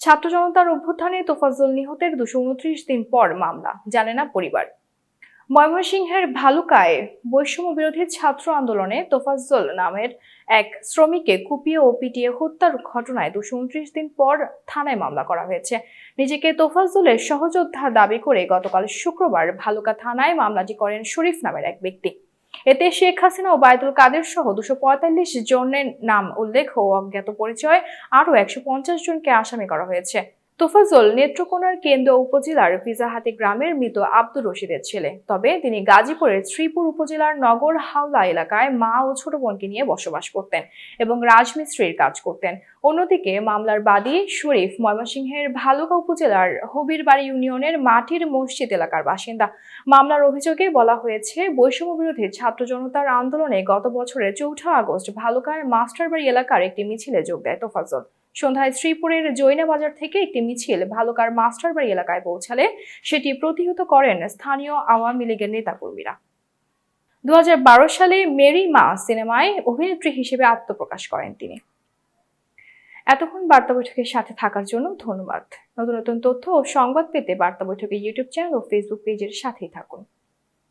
ছাত্র জনতার অভ্যুত্থানে তোফাজ্জল নিহতের দুশো উনত্রিশ দিন পর মামলা জানে না পরিবার। ময়মনসিংহের ভালুকায় বৈষম্য বিরোধী ছাত্র আন্দোলনে তোফাজ্জল নামের এক শ্রমিককে কুপিয়ে ও পিটিয়ে হত্যার ঘটনায় দুশো উনত্রিশ দিন পর থানায় মামলা করা হয়েছে। নিজেকে তোফাজ্জলের সহযোদ্ধা দাবি করে গতকাল শুক্রবার ভালুকা থানায় মামলাটি করেন শরীফ নামের এক ব্যক্তি। এতে শেখ হাসিনা ও বায়তুল কাদের সহ দুশো পঁয়তাল্লিশ জনের নাম উল্লেখ ও অজ্ঞাত পরিচয়। আরও একশো পঞ্চাশ জনকে আসামি করা হয়েছে। তোফাজল নেত্রকোনার কেন্দ্র উপজেলার ফিজাহাতি গ্রামের মৃত আব্দুর রশিদের ছেলে। তবে তিনি গাজীপুরের শ্রীপুর উপজেলার নগর হাওলা এলাকায় মা ও ছোট বোনকে নিয়ে বসবাস করতেন এবং রাজমিস্ত্রির কাজ করতেন। অন্যদিকে মামলার বাদী শরীফ ময়মনসিংহের ভালুকা উপজেলার হবিরবাড়ি ইউনিয়নের মাটির মসজিদ এলাকার বাসিন্দা। মামলার অভিযোগে বলা হয়েছে, বৈষম্য বিরোধী ছাত্র জনতার আন্দোলনে গত বছরের চৌঠা আগস্ট ভালুকার মাস্টারবাড়ি এলাকার একটি মিছিলে যোগ দেয় তোফাজল সন্ধ্যায় শ্রীপুরের জৈনা বাজার থেকে একটি মিছিল ভালুকার মাস্টারবাড়ি এলাকায় পৌঁছালে সেটি প্রতিহত করেন স্থানীয় আওয়ামী লীগের নেতাকর্মীরা। দু হাজার বারো সালে মেরি মা সিনেমায় অভিনেত্রী হিসেবে আত্মপ্রকাশ করেন তিনি। এতক্ষণ বার্তা বৈঠকের সাথে থাকার জন্য ধন্যবাদ। নতুন নতুন তথ্য ও সংবাদ পেতে বার্তা বৈঠকের ইউটিউব চ্যানেল ও ফেসবুক পেজের সাথেই থাকুন।